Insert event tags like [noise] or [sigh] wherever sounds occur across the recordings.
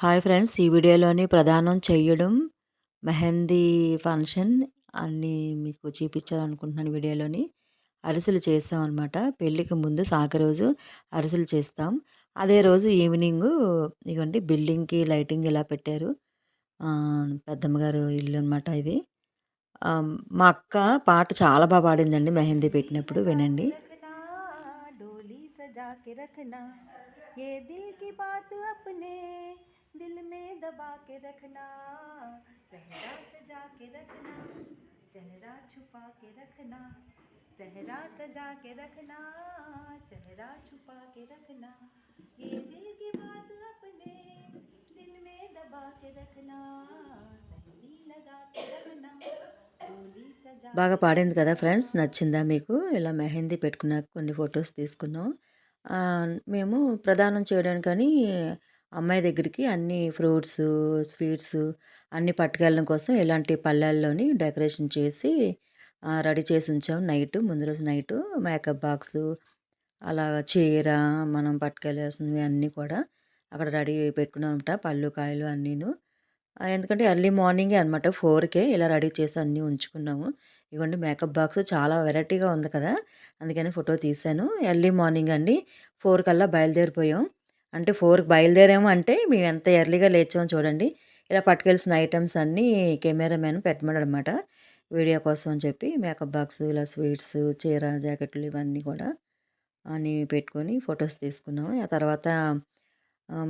Hi friends ఈ వీడియోలోని ప్రధానం చేయడం మెహందీ ఫంక్షన్ అన్నీ మీకు చూపించాలనుకుంటున్నాను వీడియోలోని. అరిసెలు చేస్తాం అనమాట పెళ్ళికి ముందు సాక రోజు అరిసెలు చేస్తాం. అదే రోజు ఈవినింగ్ ఇవ్వండి బిల్డింగ్కి లైటింగ్ ఇలా పెట్టారు. పెద్దమ్మగారు ఇల్లు అనమాట ఇది. మా అక్క పాట చాలా బాగా పాడిందండి మెహందీ పెట్టినప్పుడు వినండి. ఏ దిల్కి బాత్ అప్నే दिल में दबा के रखना सहरा सजा के रखना चेहरा छुपा के रखना सहरा सजा के रखना चेहरा छुपा के रखना ये दिल की बात अपने दिल में दबा के रखना मेहंदी लगा के रखना బాగా పాడింది కదా ఫ్రెండ్స్ నచ్చిందా మీకు ఇలా మెహందీ పెట్టుకున్నాక కొన్ని ఫొటోస్ తీసుకున్నాం మేము ప్రదానం చేయడానికని అమ్మాయి దగ్గరికి అన్ని ఫ్రూట్స్ స్వీట్స్ అన్నీ పట్టుకెళ్ళడం కోసం ఇలాంటి పళ్ళల్లోని డెకరేషన్ చేసి రెడీ చేసి ఉంచాము నైట్ ముందు రోజు నైట్ మేకప్ బాక్స్ అలా చీర మనం పట్టుకెళ్ళాల్సినవి అన్నీ కూడా అక్కడ రెడీ పెట్టుకున్నాం అనమాట పళ్ళు కాయలు అన్నీను. ఎందుకంటే ఎర్లీ మార్నింగే అనమాట ఫోర్కే ఇలా రెడీ చేసి అన్నీ ఉంచుకున్నాము. ఇవ్వండి మేకప్ బాక్స్ చాలా వెరైటీగా ఉంది కదా. అందుకని ఫోటో తీశాను ఎర్లీ మార్నింగ్ అండి. ఫోర్ కల్లా బయలుదేరిపోయాం. అంటే ఫోర్కి బయలుదేరాము అంటే మేము ఎంత ఎర్లీగా లేచామో చూడండి. ఇలా పట్టుకెళ్ళిన ఐటమ్స్ అన్నీ కెమెరామ్యాన్ పెట్టమన్నాడు అనమాట వీడియో కోసం అని చెప్పి మేకప్ బాక్స్ ఇలా స్వీట్స్ చీర జాకెట్లు ఇవన్నీ కూడా అన్నీ పెట్టుకొని ఫొటోస్ తీసుకున్నాము. ఆ తర్వాత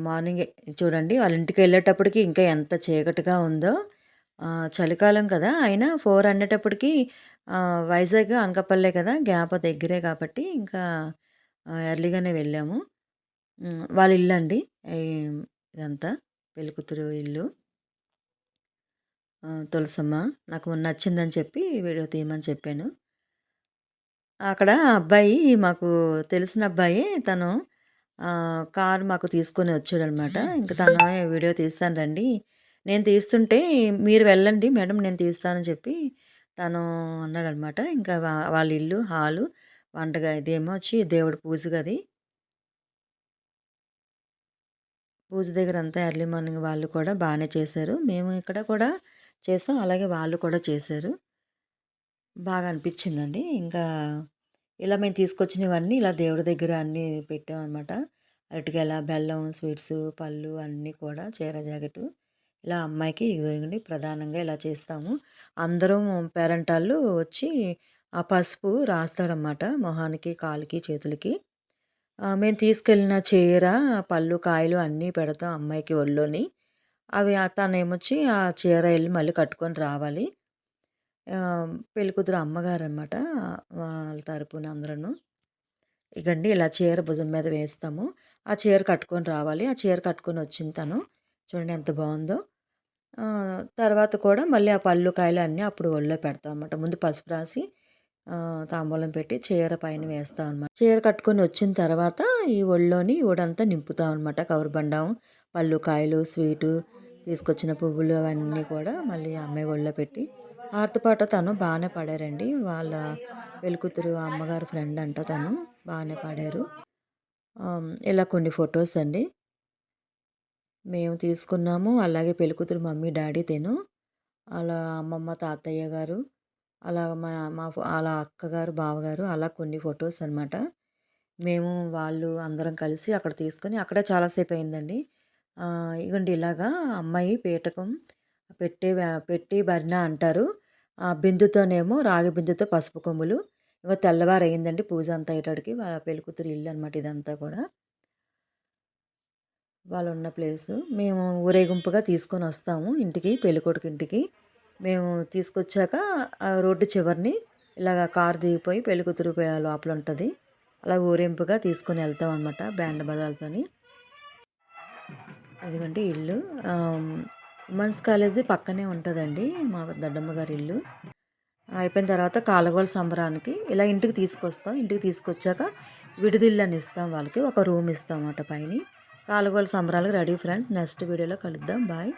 మార్నింగ్ చూడండి వాళ్ళ ఇంటికి వెళ్ళేటప్పటికి ఇంకా ఎంత చీకటిగా ఉందో చలికాలం కదా. అయినా ఫోర్ అనేటప్పటికి వైజాగ్ అనకపల్లే కదా గ్యాప్ దగ్గరే కాబట్టి ఇంకా ఎర్లీగానే వెళ్ళాము. వాళ్ళ ఇల్లు అండి ఇదంతా పెళ్ళికూతురు ఇల్లు. తులసమ్మ నాకు నచ్చిందని చెప్పి వీడియో తీయమని చెప్పాను. అక్కడ అబ్బాయి మాకు తెలిసిన అబ్బాయి తను కారు మాకు తీసుకొని వచ్చాడనమాట. ఇంకా తను [laughs] వీడియో తీస్తాను రండి. నేను తీస్తుంటే మీరు వెళ్ళండి మేడం నేను తీస్తానని చెప్పి తను అన్నాడనమాట. ఇంకా వాళ్ళ ఇల్లు హాలు వంటగా ఇదేమో వచ్చి దేవుడి పూజ గది పూజ దగ్గర అంతా ఎర్లీ మార్నింగ్ వాళ్ళు కూడా బాగానే చేశారు. మేము ఇక్కడ కూడా చేసాం. అలాగే వాళ్ళు కూడా చేశారు. బాగా అనిపించిందండి. ఇంకా ఇలా మేము తీసుకొచ్చినవన్నీ ఇలా దేవుడి దగ్గర అన్నీ పెట్టాం అనమాట అరటికాయల బెల్లం స్వీట్స్ పళ్ళు అన్నీ కూడా చీర జాకెట్ ఇలా అమ్మాయికి ఇదిగోండి ప్రధానంగా ఇలా చేస్తాము. అందరం పేరెంట్ వాళ్ళు వచ్చి ఆ పసుపు రాస్తారన్నమాట. మొహానికి కాలుకి చేతులకి. మేము తీసుకెళ్ళిన చీర పళ్ళు కాయలు అన్నీ పెడతాం అమ్మాయికి ఒళ్ళోని. అవి తనేమొచ్చి ఆ చీర వెళ్ళి మళ్ళీ కట్టుకొని రావాలి. పెళ్ళికూతురు అమ్మగారు అనమాట వాళ్ళ తరపున అందరూ ఇగండి ఇలా చీర భుజం మీద వేస్తాము. ఆ చీర కట్టుకొని రావాలి. ఆ చీర కట్టుకొని వచ్చింది తను చూడండి ఎంత బాగుందో. తర్వాత కూడా మళ్ళీ ఆ పళ్ళు కాయలు అన్నీ అప్పుడు ఒళ్ళో పెడతాం అనమాట ముందు పసుపు రాసి తాంబూలం పెట్టి చీర పైన వేస్తాం అనమాట చీర కట్టుకొని వచ్చిన తర్వాత ఈ ఒళ్ళోని ఊడంతా నింపుతాం అనమాట కవర్ బండం పళ్ళు కాయలు స్వీటు తీసుకొచ్చిన పువ్వులు అవన్నీ కూడా మళ్ళీ అమ్మాయి ఒళ్ళో పెట్టి. ఆర్తపాట తను బాగానే పాడారండి. వాళ్ళ పెళ్ళికూతురు అమ్మగారు ఫ్రెండ్ అంట తను బాగానే పాడారు. ఇలా కొన్ని ఫొటోస్ అండి. మేము తీసుకున్నాము. అలాగే పెళ్ళికూతురు మమ్మీ డాడీ తేను అలా అమ్మమ్మ తాతయ్య గారు అలా మా మా అలా అక్కగారు బావగారు అలా కొన్ని ఫొటోస్ అనమాట మేము వాళ్ళు అందరం కలిసి అక్కడ తీసుకొని అక్కడ చాలాసేపు అయిందండి ఇగండి ఇలాగా అమ్మాయి పీటకం పెట్టే పెట్టి బరిన అంటారు. ఆ బిందుతోనేమో రాగి బిందుతో పసుపు కొమ్ములు. ఇంకా తెల్లవారు అయిందండి పూజ అంతా అయ్యేటడికి. వాళ్ళ పెళ్ళికూతురు ఇల్లు అనమాట ఇదంతా కూడా. వాళ్ళు ఉన్న ప్లేసు. మేము ఊరేగింపుగా తీసుకొని వస్తాము ఇంటికి పెళ్ళికొడుకు ఇంటికి. మేము తీసుకొచ్చాక రోడ్డు చివరిని ఇలాగ కారు దిగిపోయి పెళ్ళికూతురు లోపల ఉంటుంది. అలా ఊరేంపుగా తీసుకొని వెళ్తాం అనమాట బ్యాండ్ బదాలతోని అదిగంటే ఇల్లు. ఉమెన్స్ కాలేజీ పక్కనే ఉంటుందండి మా దడ్డమ్మ గారి ఇల్లు. అయిపోయిన తర్వాత కాలగోల సంబరానికి ఇలా ఇంటికి తీసుకొస్తాం. ఇంటికి తీసుకొచ్చాక విడిదిల్లు అని ఇస్తాం వాళ్ళకి. ఒక రూమ్ ఇస్తాం అన్నమాట పైన. కాలగోల సంబరాలకు రెడీ ఫ్రెండ్స్. నెక్స్ట్ వీడియోలో కలుద్దాం. బాయ్.